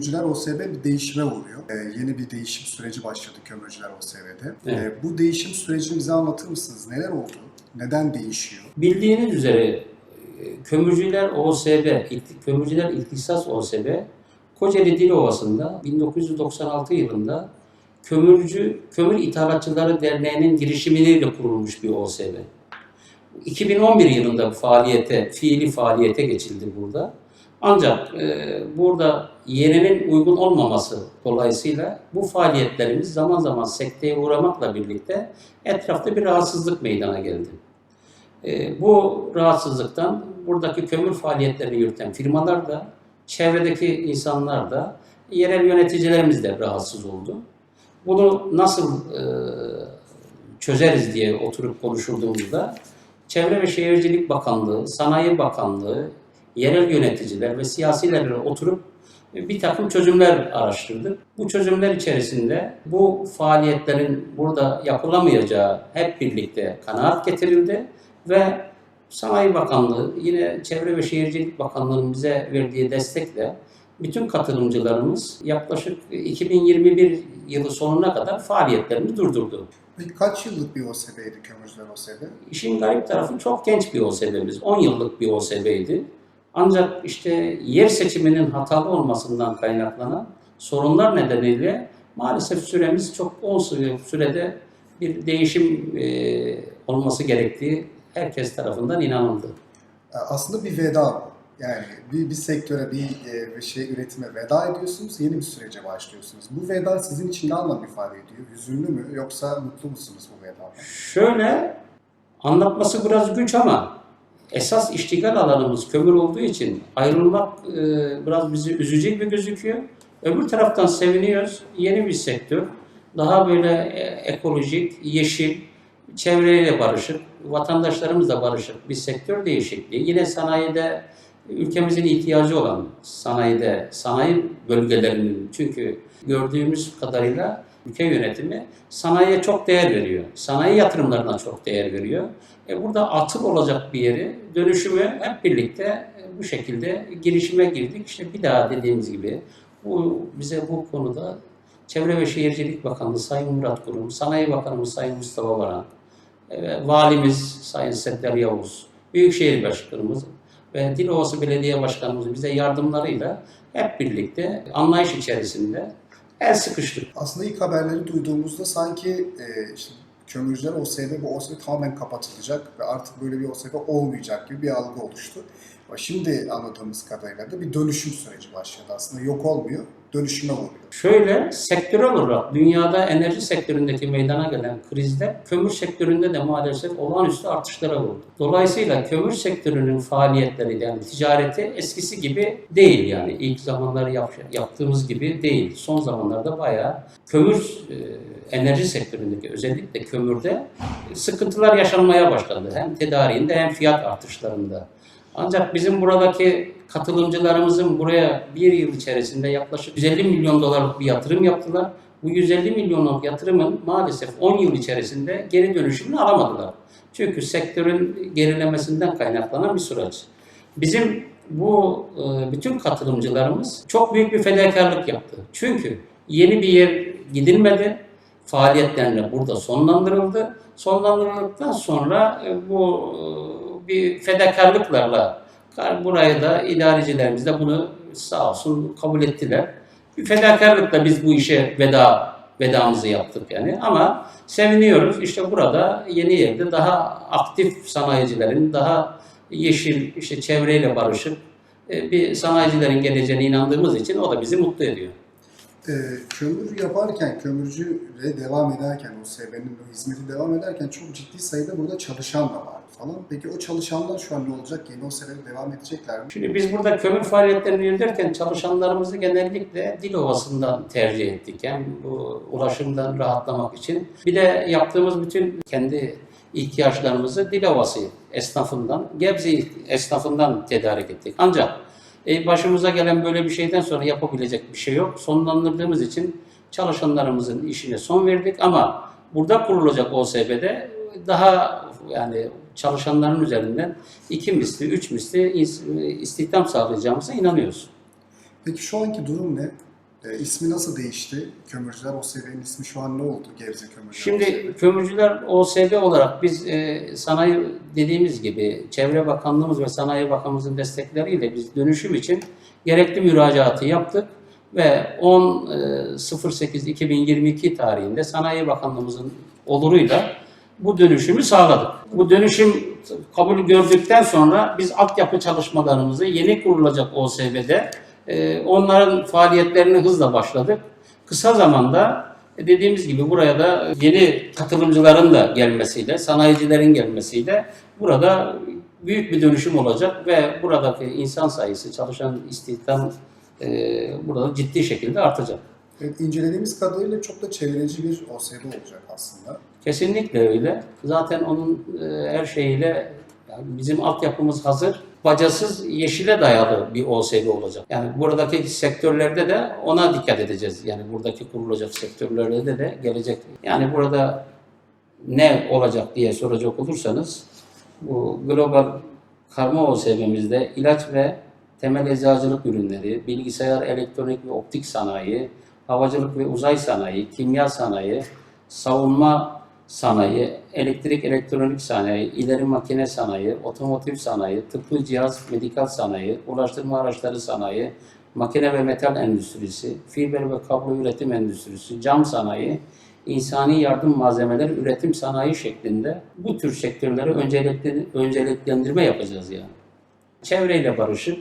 kömürcüler OSB bir değişime uğruyor. Ee, yeni bir değişim süreci başladı kömürcüler OSB'de. Evet. Ee, bu değişim sürecini bize anlatır mısınız? Neler oldu? Neden değişiyor? Bildiğiniz üzere e, Kömürcüler OSB, İlk- Kömürcüler İhtisas OSB, Kocaeli Dilovası'nda 1996 yılında Kömürcü Kömür İthalatçıları Derneği'nin girişimiyle kurulmuş bir OSB. 2011 yılında faaliyete, fiili faaliyete geçildi burada. Ancak e, burada yerinin uygun olmaması dolayısıyla bu faaliyetlerimiz zaman zaman sekteye uğramakla birlikte etrafta bir rahatsızlık meydana geldi. E, bu rahatsızlıktan buradaki kömür faaliyetlerini yürüten firmalar da, çevredeki insanlar da, yerel yöneticilerimiz de rahatsız oldu. Bunu nasıl e, çözeriz diye oturup konuşulduğumuzda Çevre ve Şehircilik Bakanlığı, Sanayi Bakanlığı, yerel yöneticiler ve siyasilerle oturup bir takım çözümler araştırdık. Bu çözümler içerisinde bu faaliyetlerin burada yapılamayacağı hep birlikte kanaat getirildi ve Sanayi Bakanlığı yine Çevre ve Şehircilik Bakanlığı'nın bize verdiği destekle bütün katılımcılarımız yaklaşık 2021 yılı sonuna kadar faaliyetlerini durdurdu. Kaç yıllık bir OSB'ydi kömürcüler OSB? İşin garip tarafı çok genç bir OSB'miz. 10 yıllık bir OSB'ydi. Ancak işte yer seçiminin hatalı olmasından kaynaklanan sorunlar nedeniyle maalesef süremiz çok 10 süre- sürede bir değişim e, olması gerektiği herkes tarafından inanıldı. Ee, Aslında bir veda. Yani bir, bir sektöre, bir, e, bir şey üretime veda ediyorsunuz, yeni bir sürece başlıyorsunuz. Bu veda sizin için ne anlam ifade ediyor? Hüzünlü mü yoksa mutlu musunuz bu vedadan? Şöyle anlatması biraz güç ama esas iştigal alanımız kömür olduğu için ayrılmak e, biraz bizi üzücü gibi gözüküyor. Öbür taraftan seviniyoruz. Yeni bir sektör. Daha böyle e, ekolojik, yeşil, çevreyle barışık, vatandaşlarımızla barışık bir sektör değişikliği. Yine sanayide ülkemizin ihtiyacı olan sanayide, sanayi bölgelerinin çünkü gördüğümüz kadarıyla ülke yönetimi sanayiye çok değer veriyor. Sanayi yatırımlarına çok değer veriyor. E burada atıl olacak bir yeri, dönüşümü hep birlikte e, bu şekilde girişime girdik. İşte bir daha dediğimiz gibi bu bize bu konuda Çevre ve Şehircilik Bakanlığı Sayın Murat Kurum, Sanayi Bakanımız Sayın Mustafa Varan, e, Valimiz Sayın Settar Yavuz, Büyükşehir Başkanımız ve Dilovası Belediye Başkanımız bize yardımlarıyla hep birlikte anlayış içerisinde el sıkıştık. Aslında ilk haberleri duyduğumuzda sanki e, işte kömürcüler OSB, bu OSB tamamen kapatılacak ve artık böyle bir OSB olmayacak gibi bir algı oluştu. Şimdi anladığımız kadarıyla da bir dönüşüm süreci başladı. Aslında yok olmuyor, dönüşüme uğruyor. Şöyle sektörel olarak dünyada enerji sektöründeki meydana gelen krizde kömür sektöründe de maalesef olağanüstü artışlara uğradı. Dolayısıyla kömür sektörünün faaliyetleri yani ticareti eskisi gibi değil yani ilk zamanları yap- yaptığımız gibi değil. Son zamanlarda bayağı kömür e, enerji sektöründeki özellikle kömürde sıkıntılar yaşanmaya başladı. Hem tedariğinde hem fiyat artışlarında. Ancak bizim buradaki katılımcılarımızın buraya bir yıl içerisinde yaklaşık 150 milyon dolarlık bir yatırım yaptılar. Bu 150 milyonluk yatırımın maalesef 10 yıl içerisinde geri dönüşümünü alamadılar. Çünkü sektörün gerilemesinden kaynaklanan bir süreç. Bizim bu e, bütün katılımcılarımız çok büyük bir fedakarlık yaptı. Çünkü yeni bir yer gidilmedi. Faaliyetlerine burada sonlandırıldı. Sonlandırıldıktan sonra e, bu e, bir fedakarlıklarla buraya da idarecilerimiz de bunu sağ olsun kabul ettiler. Bir fedakarlıkla biz bu işe veda vedamızı yaptık yani. Ama seviniyoruz. İşte burada yeni yerde daha aktif sanayicilerin, daha yeşil, işte çevreyle barışık e, bir sanayicilerin geleceğine inandığımız için o da bizi mutlu ediyor. E, kömür yaparken, kömürcüyle devam ederken, o SB'nin o hizmeti devam ederken çok ciddi sayıda burada çalışan da vardı falan. Peki o çalışanlar şu an ne olacak? Yeni o SB'de devam edecekler mi? Şimdi biz burada kömür faaliyetlerini yürütürken çalışanlarımızı genellikle Dilovası'ndan tercih ettik. Yani bu ulaşımdan rahatlamak için. Bir de yaptığımız bütün kendi ihtiyaçlarımızı Dilovası esnafından, Gebze esnafından tedarik ettik. Ancak e, başımıza gelen böyle bir şeyden sonra yapabilecek bir şey yok. Sonlandırdığımız için çalışanlarımızın işine son verdik ama burada kurulacak OSB'de daha yani çalışanların üzerinden iki misli, üç misli is- istihdam sağlayacağımıza inanıyoruz. Peki şu anki durum ne? E, ismi nasıl değişti? Kömürcüler OSB'nin ismi şu an ne oldu? Gebze Kömürcüler Şimdi kömürcüler OSB olarak biz e, sanayi dediğimiz gibi Çevre Bakanlığımız ve Sanayi Bakanlığımızın destekleriyle biz dönüşüm için gerekli müracaatı yaptık ve 10.08.2022 tarihinde Sanayi Bakanlığımızın oluruyla bu dönüşümü sağladık. Bu dönüşüm kabul gördükten sonra biz altyapı çalışmalarımızı yeni kurulacak OSB'de e, onların faaliyetlerini hızla başladık. Kısa zamanda e, dediğimiz gibi buraya da yeni katılımcıların da gelmesiyle, sanayicilerin gelmesiyle burada büyük bir dönüşüm olacak ve buradaki insan sayısı, çalışan istihdam e, burada ciddi şekilde artacak. Evet, incelediğimiz kadarıyla çok da çevreci bir OSB olacak aslında. Kesinlikle öyle. Zaten onun e, her şeyiyle yani bizim altyapımız hazır. Bacasız yeşile dayalı bir OSB olacak. Yani buradaki sektörlerde de ona dikkat edeceğiz. Yani buradaki kurulacak sektörlerde de, gelecek. Yani burada ne olacak diye soracak olursanız bu global karma OSB'mizde ilaç ve temel eczacılık ürünleri, bilgisayar, elektronik ve optik sanayi, havacılık ve uzay sanayi, kimya sanayi, savunma sanayi, elektrik elektronik sanayi, ileri makine sanayi, otomotiv sanayi, tıbbi cihaz, medikal sanayi, ulaştırma araçları sanayi, makine ve metal endüstrisi, fiber ve kablo üretim endüstrisi, cam sanayi, insani yardım malzemeleri üretim sanayi şeklinde bu tür sektörlere önceliklendirme yapacağız yani. Çevreyle barışık,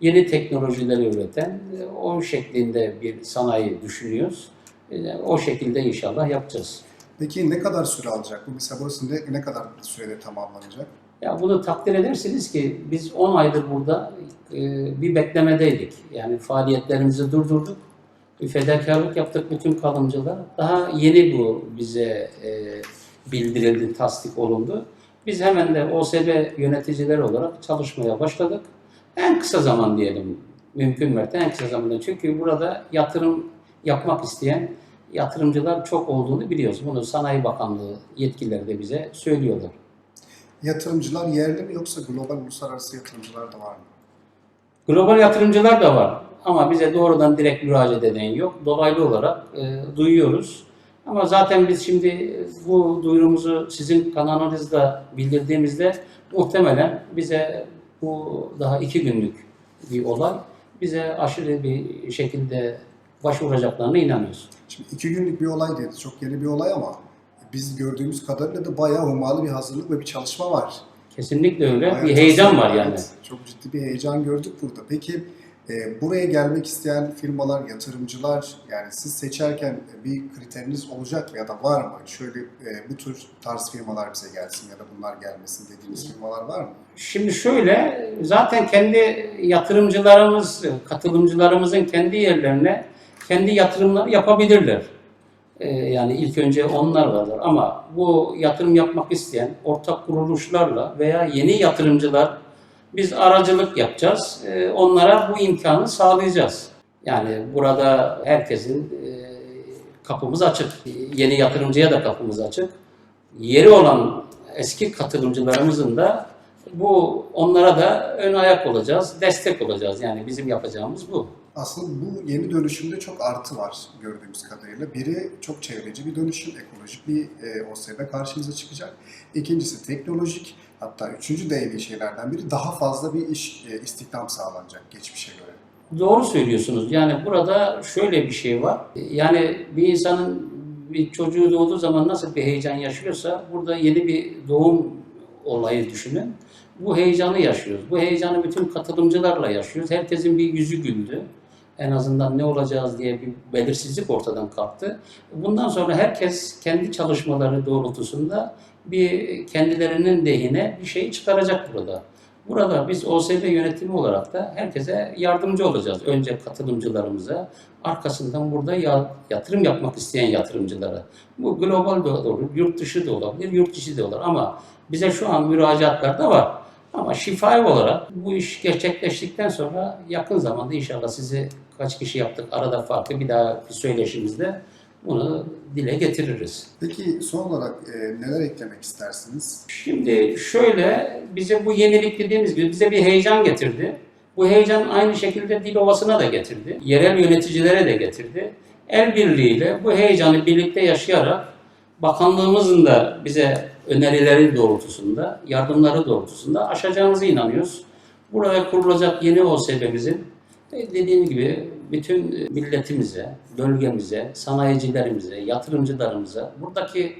yeni teknolojileri üreten, e, o şeklinde bir sanayi düşünüyoruz. E, O şekilde inşallah yapacağız. Peki ne kadar süre alacak bu? Mesela burası ne, ne kadar sürede tamamlanacak? Ya bunu takdir edersiniz ki biz 10 aydır burada e, bir beklemedeydik. Yani faaliyetlerimizi durdurduk. Bir fedakarlık yaptık bütün kalımcılar. Daha yeni bu bize e, bildirildi, tasdik olundu. Biz hemen de OSB yöneticileri olarak çalışmaya başladık. En kısa zaman diyelim, mümkün mertebe en kısa zamanda. Çünkü burada yatırım yapmak isteyen yatırımcılar çok olduğunu biliyoruz. Bunu Sanayi Bakanlığı yetkilileri de bize söylüyorlar. Yatırımcılar yerli mi yoksa global uluslararası yatırımcılar da var mı? Global yatırımcılar da var ama bize doğrudan direkt müracaat eden yok. Dolaylı olarak e, duyuyoruz. Ama zaten biz şimdi bu duyurumuzu sizin kanalınızda bildirdiğimizde muhtemelen bize bu daha iki günlük bir olay bize aşırı bir şekilde başvuracaklarına inanıyoruz. Şimdi iki günlük bir olay değil, çok yeni bir olay ama biz gördüğümüz kadarıyla da bayağı hummalı bir hazırlık ve bir çalışma var. Öyle öyle. Bayağı bir heyecan var yani. evet. Çok ciddi bir heyecan gördük burada. Peki e, buraya gelmek isteyen firmalar, yatırımcılar yani siz seçerken bir kriteriniz olacak mı ya da var mı? Şöyle e, bu tür tarz firmalar bize gelsin ya da bunlar gelmesin dediğiniz firmalar var mı? Şimdi şöyle, zaten kendi yatırımcılarımız, katılımcılarımızın kendi yerlerine kendi yatırımlar yapabilirler. Ee, yani ilk önce onlar vardır ama bu yatırım yapmak isteyen ortak kuruluşlarla veya yeni yatırımcılar biz aracılık yapacağız. Ee, onlara bu imkanı sağlayacağız. Yani burada herkesin e, kapımız açık. Yeni yatırımcıya da kapımız açık. Yeri olan eski katılımcılarımızın da bu onlara da ön ayak olacağız, destek olacağız. Yani bizim yapacağımız bu. Aslında bu yeni dönüşümde çok artı var gördüğümüz kadarıyla. Biri çok çevreci bir dönüşüm, ekolojik bir e, OSB karşımıza çıkacak. İkincisi teknolojik, hatta üçüncü değerli şeylerden biri daha fazla bir iş e, istihdam sağlanacak geçmişe göre. Doğru söylüyorsunuz. Yani burada şöyle bir şey var. Yani bir insanın bir çocuğu doğduğu zaman nasıl bir heyecan yaşıyorsa burada yeni bir doğum olayı düşünün. Bu heyecanı yaşıyoruz. Bu heyecanı bütün katılımcılarla yaşıyoruz. Herkesin bir yüzü güldü. En azından ne olacağız diye bir belirsizlik ortadan kalktı. Bundan sonra herkes kendi çalışmaları doğrultusunda bir kendilerinin lehine bir şey çıkaracak burada. Burada biz OSB yönetimi olarak da herkese yardımcı olacağız. Önce katılımcılarımıza, arkasından burada ya- yatırım yapmak isteyen yatırımcılara. Bu global da olur, yurt dışı da olabilir, yurt içi de olur. Ama bize şu an müracaatlar da var. Ama şifahi olarak bu iş gerçekleştikten sonra yakın zamanda inşallah sizi kaç kişi yaptık arada farklı bir daha bir söyleşimizde bunu dile getiririz. Peki son olarak e, neler eklemek istersiniz? Şimdi şöyle bize bu yenilik dediğimiz gibi bize bir heyecan getirdi. Bu heyecan aynı şekilde Dilovası'na da getirdi. Yerel yöneticilere de getirdi. El birliğiyle bu heyecanı birlikte yaşayarak bakanlığımızın da bize önerileri doğrultusunda, yardımları doğrultusunda aşacağımıza inanıyoruz. Burada kurulacak yeni OSB'mizin e, dediğim gibi bütün milletimize, bölgemize, sanayicilerimize, yatırımcılarımıza, buradaki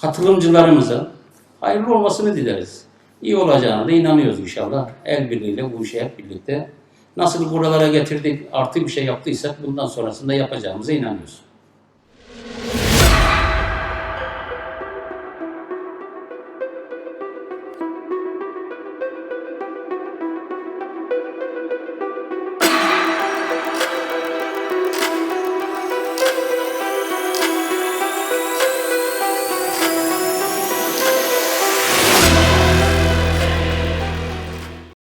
katılımcılarımıza hayırlı olmasını dileriz. İyi olacağına da inanıyoruz inşallah. El birliğiyle bu işi hep birlikte nasıl buralara getirdik, artı bir şey yaptıysak bundan sonrasında yapacağımıza inanıyoruz.